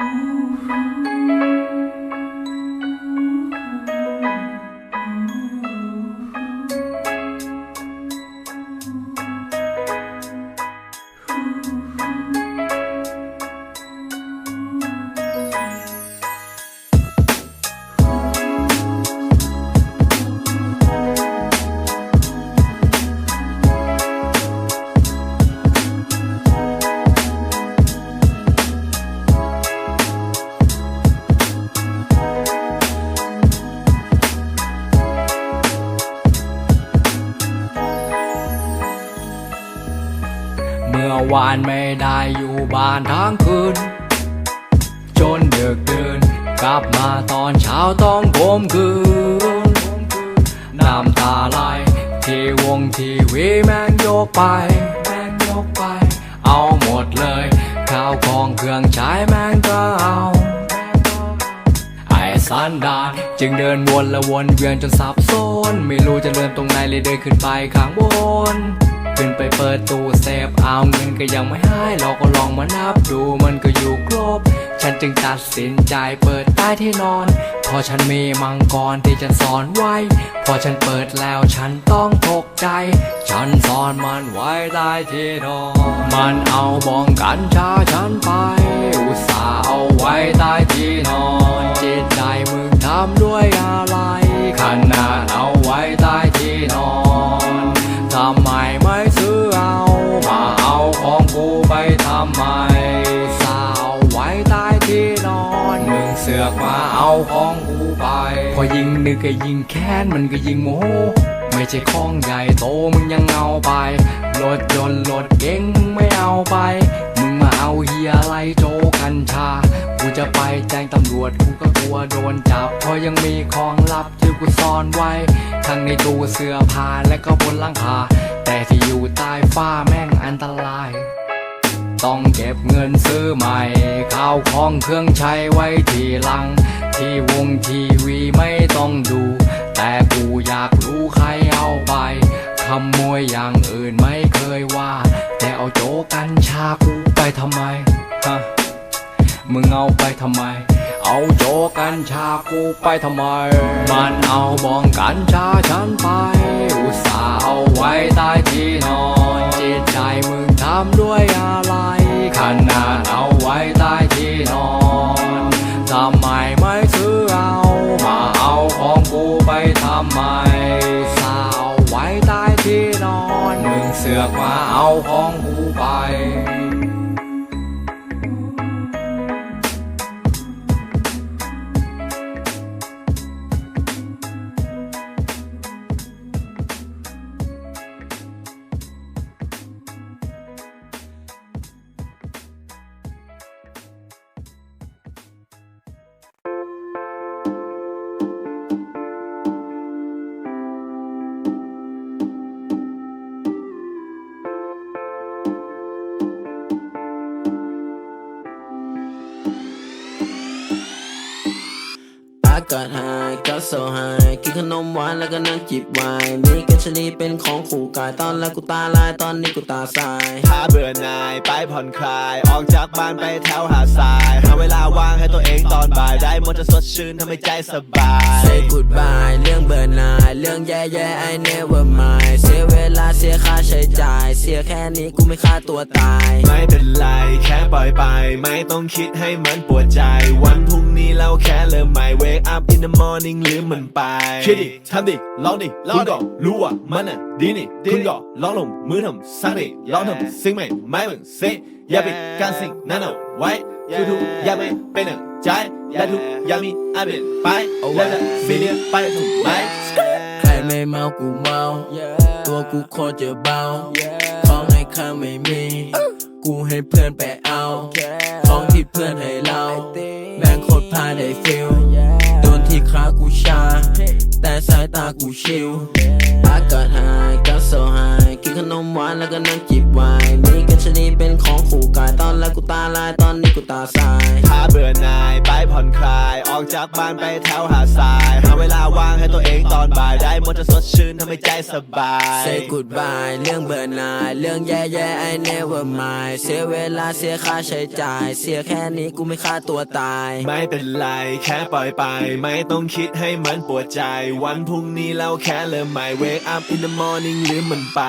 เมื่อวานไม่ได้อยู่บ้านทั้งคืน จนดึกดื่นกลับมาตอนเช้าต้องโผมคืน น้ำตาไหลที่วงทีวีแม่งยกไป แม่งยกไป เอาหมดเลย ข้าวของเครื่องใช้แม่ สันดาน จึงเดินวนและวนเวียนจนสับสนไม่รู้จะเริ่มตรงไหนเลยเดินขึ้นไปข้างบน ขึ้นไปเปิดตู้เซฟเอาเงินก็ยังไม่ให้เราก็ลองมานับดูมันก็อยู่ครบ ฉันจึงตัดสินใจเปิดใต้ที่นอนเพอฉันมีมังกรที่จะสอนไว้ พอฉันเปิดแล้วฉันต้องตกใจ ฉันซ่อนมันไว้ใต้ที่นอน มันเอาบองกัญชาฉันไป อุตส่าห์เอาไว้ใต้ที่นอน จิตใจมึงทำด้วยอะไรขนาดเอาไว้ใต้ที่นอนทำไมไม่ซื้อเอา มาเอาของกูไปทำไมสาห์เอาไว้ใต้ที่นอนมึงเสือกมาเอาของกูไป พอยิงนึกก็ยิงแค้นมันก็ยิงโมโหไม่ใช่ของใหญ่โตมึงยังเอาไปรถยนต์รถเก๋งมึงไม่เอาไป เอาเฮียไรโจกัญชา กูจะไปแจ้งตำรวจกูก็กลัวโดนจับ เพราะยังมีของลับที่กูซ่อนไว้ ทั้งในตู้เสื้อผ้าและก็บนหลังคา แต่ที่อยู่ใต้ฟ้าแม่งอันตราย ต้องเก็บเงินซื้อใหม่ ข้าวของเครื่องใช้ไว้ทีหลัง ที่วงทีวีไม่ต้องดู แต่กูอยากรู้ใครเอาไป ขโมยอย่างอื่นไม่เคยว่า แต่เอาโจกันชากูไปทำไมฮะมึงเอาไปทำไม เอาโจกันชากูไปทำไม มันเอาบองกันชาฉันไป อุตส่าห์เอาไว้ใต้ที่นอน จิตใจมึงทำด้วยอะไร มึงเสื อกมาเอาของกูไปอากาศหายก็โซหายกินขนมหวานแล้วก็นั่งจิบไวน์มีกัญชลีเป็นของขู่กายตอนแรกกูตาลายตอนนี้กูตาสาย ถ้าเบื่อหน่ายไปผ่อนคลาย ออกจากบ้านไปแถวหาดทราย หาเวลาว่างให้ตัวเองตอนบ่ายได้หมดจะสดชื่นทำให้ใจสบาย Say goodbye เรื่องเบื่อหน่ายเรื่องแย่ๆ I never mind เสียเวลาเสียค่าใช้จ่าย เสียแค่นี้กูไม่ฆ่าตัวตาย ไม่เป็นไรแค่ปล่อยไป ไม่ต้องคิดให้มันปวดใจ วันพรุ่งนี้เราแค่ in the morning ลืมมันไปคิดดิทำดิลองดิคุณก็รู้ว่ามันอะดีนี่คุณก็ลองลงมือทำสักดิลองทำสิ่งใหม่ไม่เหมือนเซอย่าปิดการสิ่งนั้นเอาไว้ทุกๆอย่าไม่เป็นหนึ่งใจและทุกอย่ามีอันเป็นไปและจะมีเดียไปทำไมใครไม่เมากูเมาตัวกูโคตรจะเบาของให้ข้าไม่มีกูให้เพื่อนไปเอา ของที่เพื่อนให้เรา แม่งโคตรพาได้ฟิลโดน ที่ขากูชา แต่สายตากูชิวอากาศหายก็โซหายกินขนมหวานแล้วก็นั่งจิบไวน์มีกันชนีเป็นของขู่กายตอนแรกกูตาลายตอนนี้กูตาสาย อกจากบ้านไปแถวหาดทราย หาเวลาว่างให้ตัวเองตอนบ่ายได้หมดจะสดชื่นทำให้ใจสบาย Say goodbye เรื่องเบื่อหน่ายเรื่องแย่ๆ I never mind เสียเวลาเสียค่าใช้จ่าย เสียแค่นี้กูไม่ฆ่าตัวตาย ไม่เป็นไรแค่ปล่อยไป ไม่ต้องคิดให้มันปวดใจ วันพรุ่งนี้เราแค่เริ่มใหม่ wake up in the morning ลืมมันไป